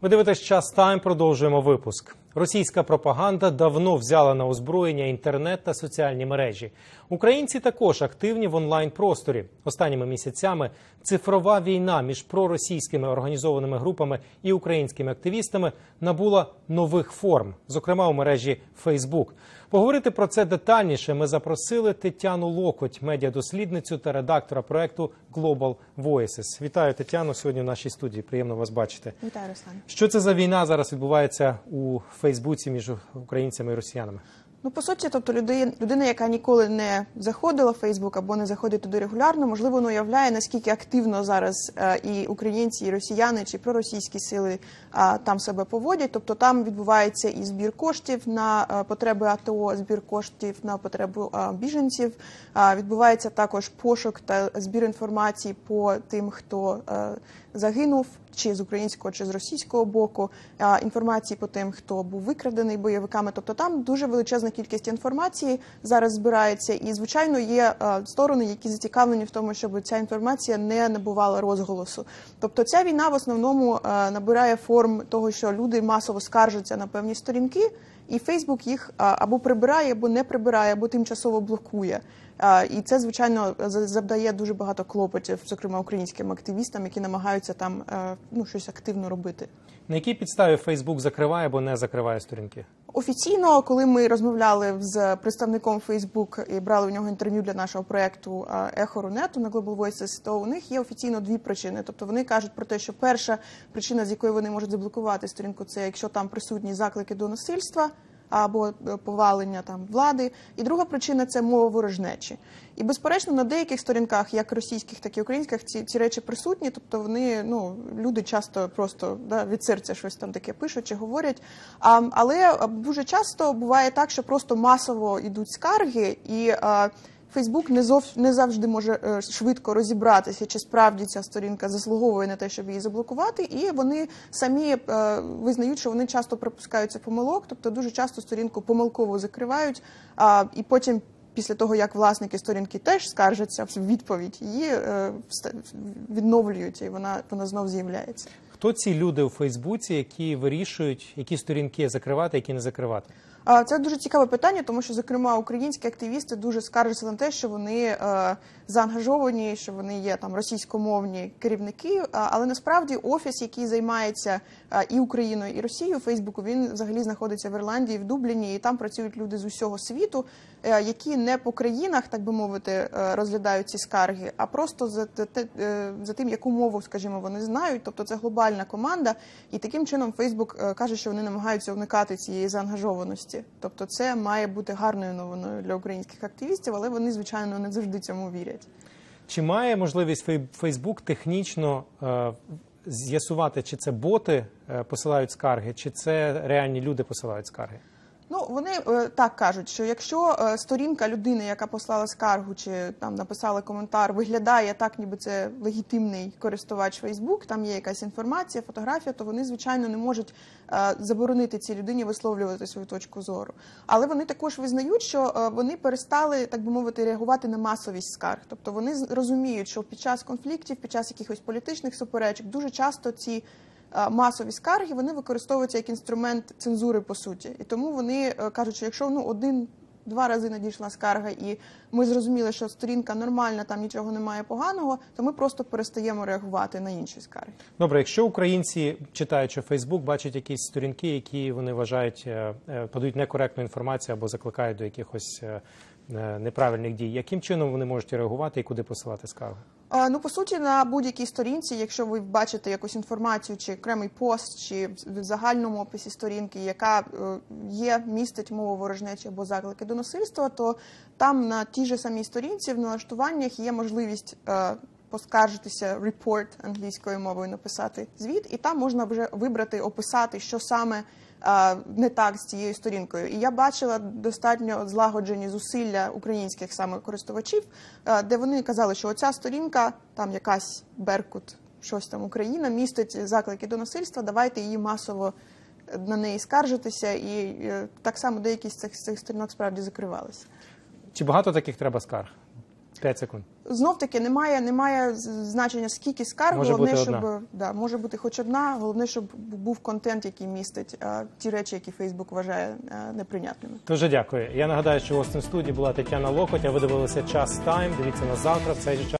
Ви дивитесь час тайм. Продовжуємо випуск. Російська пропаганда давно взяла на озброєння інтернет та соціальні мережі. Українці також активні в онлайн просторі. Останніми місяцями цифрова війна між проросійськими організованими групами і українськими активістами набула нових форм, зокрема у мережі Facebook. Поговорити про це детальніше. Ми запросили Тетяну Локоть, медіадослідницю та редактора проекту Global Voices. Вітаю Тетяну сьогодні в нашій студії. Приємно вас бачити. Вітаю, Руслан. Що це за війна зараз відбувається у Фейсбуці між українцями і росіянами? Ну, по суті, тобто людина, людина, яка ніколи не заходила в Фейсбук або не заходить туди регулярно, можливо, не уявляє, наскільки активно зараз е, і українці, і росіяни чи проросійські сили е, там себе поводять. Тобто там відбувається і збір коштів на е, потреби АТО, збір коштів на потребу біженців. Відбувається також пошук та збір інформації по тим, хто загинув. Чи з українського, чи з російського боку інформації по тим, хто був викрадений бойовиками. Тобто там дуже величезна кількість інформації зараз збирається, і звичайно є е, сторони, які зацікавлені в тому, щоб ця інформація не набувала розголосу. Тобто, ця війна в основному е, набирає форм того, що люди масово скаржаться на певні сторінки, і Фейсбук їх або прибирає, або не прибирає, або тимчасово блокує. І це звичайно за- завдає дуже багато клопотів, зокрема українським активістам, які намагаються там е, ну щось активно робити. На якій підставі Фейсбук закриває або не закриває сторінки? Офіційно, коли ми розмовляли з представником Facebook і брали у нього інтерв'ю для нашого проекту е, Ехо Рунету на Global Voices, то у них є офіційно дві причини. Тобто вони кажуть про те, що перша причина, з якої вони можуть заблокувати сторінку, це якщо там присутні заклики до насильства. Або е, повалення там влади, і друга причина це мова ворожнечі. І безперечно, на деяких сторінках, як російських, так і українських, ці, ці речі присутні. Тобто вони ну люди часто просто да, від серця щось там таке пишуть чи говорять. А, але дуже часто буває так, що просто масово йдуть скарги і. А, Фейсбук не зов не завжди може е, швидко розібратися, чи справді ця сторінка заслуговує на те, щоб її заблокувати, і вони самі е, визнають, що вони часто припускаються помилок, тобто дуже часто сторінку помилково закривають, і потім. Після того, як власники сторінки теж скаржаться в відповідь, її е, відновлюють, і вона, вона знов з'являється. Хто ці люди у Фейсбуці, які вирішують, які сторінки закривати, які не закривати? Це дуже цікаве питання, тому що, зокрема, українські активісти дуже скаржаться на те, що вони е, заангажовані, що вони є там російськомовні керівники. Але насправді офіс, який займається і Україною, і Росією, Фейсбуку, він взагалі знаходиться в Ірландії, в Дубліні, і там працюють люди з усього світу, е, які не по країнах, так би мовити, е, розглядають ці скарги, а просто за, те- за тим, яку мову, скажімо, вони знають. Тобто це глобальна команда, і таким чином Фейсбук каже, що вони намагаються уникати цієї заангажованості.Тобто, це має бути гарною новиною для українських активістів, але вони звичайно не завжди цьому вірять. Чи має можливість Фей- Фейсбук технічно е, з'ясувати, чи це боти е, посилають скарги, чи це реальні люди посилають скарги? Ну вони е, так кажуть, що якщо е, сторінка людини, яка послала скаргу чи там написала коментар, виглядає так, ніби це легітимний користувач Facebook, там є якась інформація, фотографія, то вони звичайно не можуть е, заборонити цій людині висловлювати свою точку зору. Але вони також визнають, що вони перестали, так би мовити, реагувати на масовість скарг. Тобто вони розуміють, що під час конфліктів, під час якихось політичних суперечок, дуже часто ці масові скарги вони використовуються як інструмент цензури по суті, і тому вони е, кажуть, що якщо ну один. Два рази надійшла скарга, і ми зрозуміли, що сторінка нормальна, там нічого немає поганого, то ми просто перестаємо реагувати на інші скарги. Добре, якщо українці, читаючи Фейсбук, бачать якісь сторінки, які вони вважають е, е, подають некоректну інформацію або закликають до якихось е, е, неправильних дій, яким чином вони можуть реагувати і куди посилати скаргу? Ну, по суті, на будь-якій сторінці, якщо ви бачите якусь інформацію, чи окремий пост, чи в в загальному описі сторінки, яка е, є, містить мову ворожнечі або заклики до насильства, то там на тій же самій сторінці в налаштуваннях є можливість е, поскаржитися report англійською мовою, написати звіт, і там можна вже вибрати, описати, що саме не так з цією сторінкою. І я бачила достатньо злагоджені зусилля українських саме користувачів, де вони казали, що оця сторінка, там якась Беркут, щось там Україна, містить заклики до насильства. Давайте її масово е, на неї скаржитися, і е, так само деякі з цих, з цих сторінок справді закривалися. Чи багато таких треба скарг? 5 секунд. Знов таки немає, немає значення скільки скарг. Може головне, бути щоб одна. да може бути хоч одна. Головне, щоб був контент, який містить а, ті речі, які Фейсбук вважає а, неприйнятними. Дуже дякую. Я нагадаю, що в гостем студії була Тетяна Локоть. а Ви дивилися час тайм. Дивіться на завтра в цей же час.